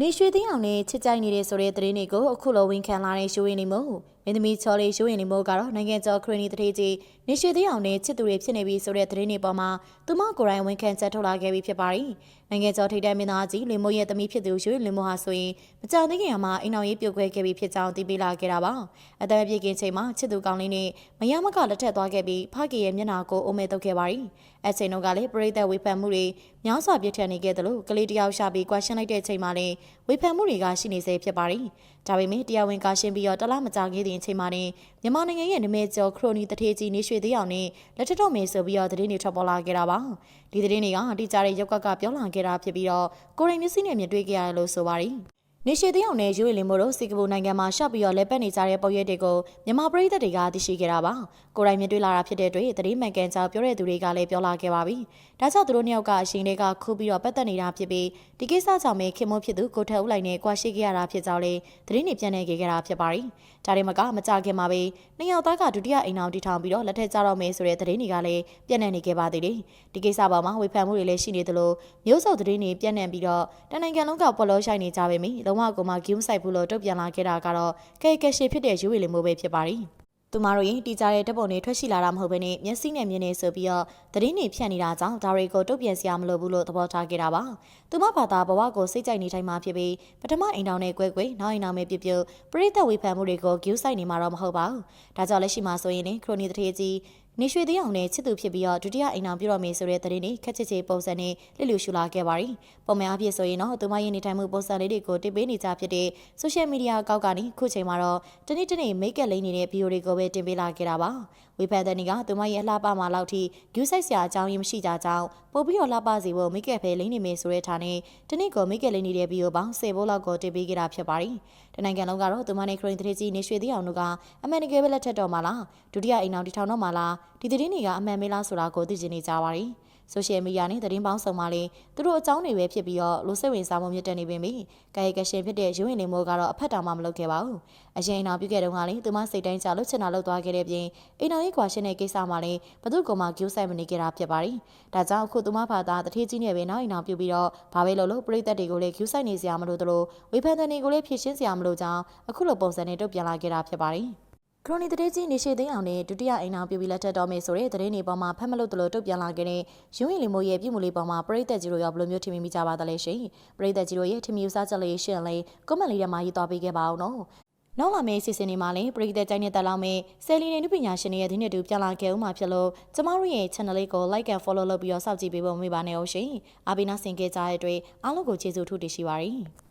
နေရွှေသိန်းအောင်နဲ့ချစ်ကြိုက်နေတဲ့ဆိုတဲ့သတင်းတွေကိုအခုလိုဝန်ခံလာတဲ့ရှိုးရင်နေမို့ မင်းသမီးချော်လေးရှိုးရင်နေမို့ကတော့နိုင်ငံကျော်ခရနီတထေးကြီးနေရွှေသိန်းအောင်နဲ့ချစ်သူတွေဖြစ်နေပြီဆိုတဲ့သတင်းတွေပေါ်မှာသူမကိုယ်တိုင်ဝန်ခံချက်ထုတ်လာခဲ့ပြီးဖြစ်ပါတယ်။နိုင်ငံကျော်ထိပ်တန်းမင်းသားကြီးလင်မိုးရဲ့သမီးဖြစ်သူရွှေလင်မိုးဟာဆိုရင်မကြသေးခင်မှာအိမ်အောင်ရေးပြုတ်ခွဲခဲ့ပြီးဖြစ်ကြောင်းသိပေးလာခဲ့တာပါ။အသက်အပြည့်ကင်းချိန်မှာချစ်သူကောင်းလေးနဲ့မယားမကလက်ထက်သွားခဲ့ပြီးဖခင်ရဲ့မျက်နှာကိုအိုမဲတုပ်ခဲ့ပါတယ်။အချိန်တုန်းကလည်းပရိသတ်ဝေဖန်မှုတွေများစွာပြစ်ထန်နေခဲ့တယ်လို့ကလေးတယောက်ရှာပြီးကွာရှင်းလိုက်တဲ့ချိန်မှာလည်းဝေဖန်မှုတွေကရှိနေစေဖြစ်ပါတယ်။ ဒါပေမဲ့တရားဝင်ကရှင်းပြီးတော့တလားမကြခဲ့တဲ့အချိန်မှာနေမြန်မာနိုင်ငံရဲ့နမဲကျော်ခရိုနီတထေးကြီးနေရွှေသေးအောင်နဲ့လက်ထက်တော်မေဆိုပြီးတော့သတင်းတွေထွက်ပေါ်လာခဲ့တာပါ။ဒီသတင်းတွေကတိကျတဲ့ရုပ်ကကပြောလာခဲ့တာဖြစ်ပြီးတော့ကိုရင်မျက်စိနဲ့မြင်တွေ့ခဲ့ရတယ်လို့ဆိုပါတယ်။ နေရှိသေးအောင်နဲ့ရွေလင်မို့တို့စင်ကာပူနိုင်ငံမှာရှော့ပြီးတော့လက်ပတ်နေကြတဲ့ပုံရိပ်တွေကိုမြန်မာပြည်သက်တွေကသိရှိခဲ့တာပါကိုယ်တိုင်မြင်တွေ့လာတာဖြစ်တဲ့အတွက်သတင်းမှန်ကန်ကြောင်းပြောတဲ့သူတွေကလည်းပြောလာခဲ့ပါပြီဒါကြောင့်သူတို့နှစ်ယောက်ကအရှင်တွေကခုပြီးတော့ပတ်သက်နေတာဖြစ်ပြီးဒီကိစ္စကြောင့်ပဲခင်မွန်းဖြစ်သူကိုထက်ဦးလိုက်နဲ့ကွာရှိခဲ့ရတာဖြစ်ကြောင်းလေသတင်းတွေပြန်နေခဲ့ကြတာဖြစ်ပါတယ်ဒါတွေမကမကြခင်မှာပဲနှစ်ယောက်သားကဒုတိယအိမ်အောင်တီထောင်ပြီးတော့လက်ထက်ကြတော့မယ်ဆိုတဲ့သတင်းတွေကလည်းပြန့်နှံ့နေခဲ့ပါသေးတယ်ဒီကိစ္စပေါ်မှာဝေဖန်မှုတွေလည်းရှိနေသလိုမျိုးစုံသတင်းတွေပြန့်နှံ့ပြီးတော့တနင်္ဂနွေလုံးကပေါ်လို့ရှိုင်းနေကြပါပြီလုံးဝကိုမှဂိမ်းဆိုင်ဘူးလို့တုတ်ပြန်လာခဲ့တာကတော့ကဲကဲရှေဖြစ်တဲ့ယူဝေလီမိုးပဲဖြစ်ပါတယ်။သူမတို့ရင်တီကြတဲ့တပ်ပုံတွေထွက်ရှိလာတာမဟုတ်ဘဲနဲ့မျက်စိနဲ့မြင်နေဆိုပြီးတော့သတင်းတွေဖြန့်နေတာကြောင့်ဒါတွေကိုတုတ်ပြန်စရာမလိုဘူးလို့သဘောထားခဲ့တာပါ။သူမဘာသာဘဝကိုစိတ်ကြိုက်နေတိုင်းမှာဖြစ်ပြီးပထမအိမ်တောင်နဲ့ကွဲကွဲနောက်အိမ်တောင်ပဲပြပြပြိတ္တဝေဖန်မှုတွေကိုဂိမ်းဆိုင်နေမှာတော့မဟုတ်ပါဘူး။ဒါကြောင့်လက်ရှိမှာဆိုရင်လည်းခရိုနီတထေးကြီး နေရွှေသေးအောင်နဲ့ချစ်သူဖြစ်ပြီးတော့ဒုတိယအိမ်အောင်ပြုတော်မေဆိုတဲ့သတင်းတွေခက်ချစ်ချေပုံစံနဲ့လစ်လျူရှုလာခဲ့ပါရီပုံမှန်အဖြစ်ဆိုရင်တော့သူမရဲ့နေထိုင်မှုပုံစံလေးတွေကိုတင်ပေးနေကြဖြစ်တဲ့ social media အကောက်ကနေခုချိန်မှာတော့တနေ့တနေ့မိတ်ကပ်လိမ့်နေတဲ့ဗီဒီယိုတွေကိုပဲတင်ပေးလာခဲ့တာပါ ဝေဖန်တဲ့နေကသူမရဲ့အလှပမှာလောက်ထိဂူးဆိုင်စရာအကြောင်းရင်းမရှိကြကြောင်းပို့ပြီးတော့လှပစီဖို့မိတ်ကပ်ပဲလိမ့်နေမယ်ဆိုတဲ့ထားနဲ့တနေ့ကိုမိတ်ကပ်လိမ့်နေတဲ့ဗီဒီယိုပေါင်း10ဘိုးလောက်ကိုတင်ပေးခဲ့တာဖြစ်ပါရီတနိုင်ငံလုံးကတော့သူမနဲ့ခရင်တရေကြီးနေရွှေသေးအောင်တို့ကအမှန်တကယ်ပဲလက်ထက်တော်မှာလားဒုတိယအိမ်အောင်တီထောင်တော့မှာလားဒီသတင်းတွေကအမှန်မေးလားဆိုတာကိုသိချင်နေကြပါရီဆိုရှယ်မီဒီယာနဲ့သတင်းပေါင်းစုံမှာလည်းသူတို့အကြောင်းတွေပဲဖြစ်ပြီးတော့လူစိတ်ဝင်စားမှုမြင့်တက်နေပေမယ့်ကာယကရှင်ဖြစ်တဲ့ရုံးရင်နေမိုးကတော့အဖက်တောင်မှမလုပ်ခဲ့ပါဘူးအရင်အောင်ပြုခဲ့တုန်းကလည်းသူမစိတ်တိုင်းကြလှုပ်ချင်တာလှုပ်သွားခဲ့တဲ့ပြင်အိမ်တော်ရေးကွာရှင်းတဲ့ကိစ္စမှာလည်းဘသူ့ကောင်မှကျိုးဆိုင်မနေခဲ့တာဖြစ်ပါတယ်ဒါကြောင့်အခုသူမဖာသားတထေးကြီးနဲ့ပဲနောက်အိမ်အောင်ပြုပြီးတော့ဘာပဲလို့လို့ပြည်သက်တွေကိုလည်းကျိုးဆိုင်နေစရာမလိုသလိုဝေဖန်တဲ့တွေကိုလည်းဖြည့်ရှင်းစရာမလိုကြောင်းအခုလိုပုံစံနဲ့တုတ်ပြန်လာခဲ့တာဖြစ်ပါတယ်ခရိုနီတရေကြီးနေရှိသိန်းအောင်နဲ့ဒုတိယအိမ်အောင်ပြုပြီးလက်ထက်တော်မယ်ဆိုတဲ့သတင်းတွေပေါ်မှာဖက်မလို့တလို့တုတ်ပြန်လာခဲ့တဲ့ရုံးရင်လီမိုးရဲ့ပြုမှုလေးပေါ်မှာပရိသတ်ကြီးတို့ရောဘယ်လိုမျိုးထင်မိကြပါသလဲရှင်ပရိသတ်ကြီးတို့ရဲ့ထင်မြူစားချက်လေးရှင်းလေးကွန်မန့်လေးထဲမှာရေးသွားပေးခဲ့ပါအောင်နော် နောက်လာမယ့်စီစဉ်တွေမှာလည်းပရိသတ်ကြိုင်းနဲ့တက်လောက်မယ့်ဆယ်လီနေနုပညာရှင်တွေရဲ့ဒီနေ့တူပြန်လာခဲ့ဦးမှာဖြစ်လို့ကျမတို့ရဲ့ channel လေးကို like and follow လုပ်ပြီးတော့စောင့်ကြည့်ပေးဖို့မေးပါနဲ့အောင်ရှင်။အားပေးနာဆင်ကြကြတဲ့အတွက်အားလုံးကိုကျေးဇူးထူးတင်ရှိပါရစေ။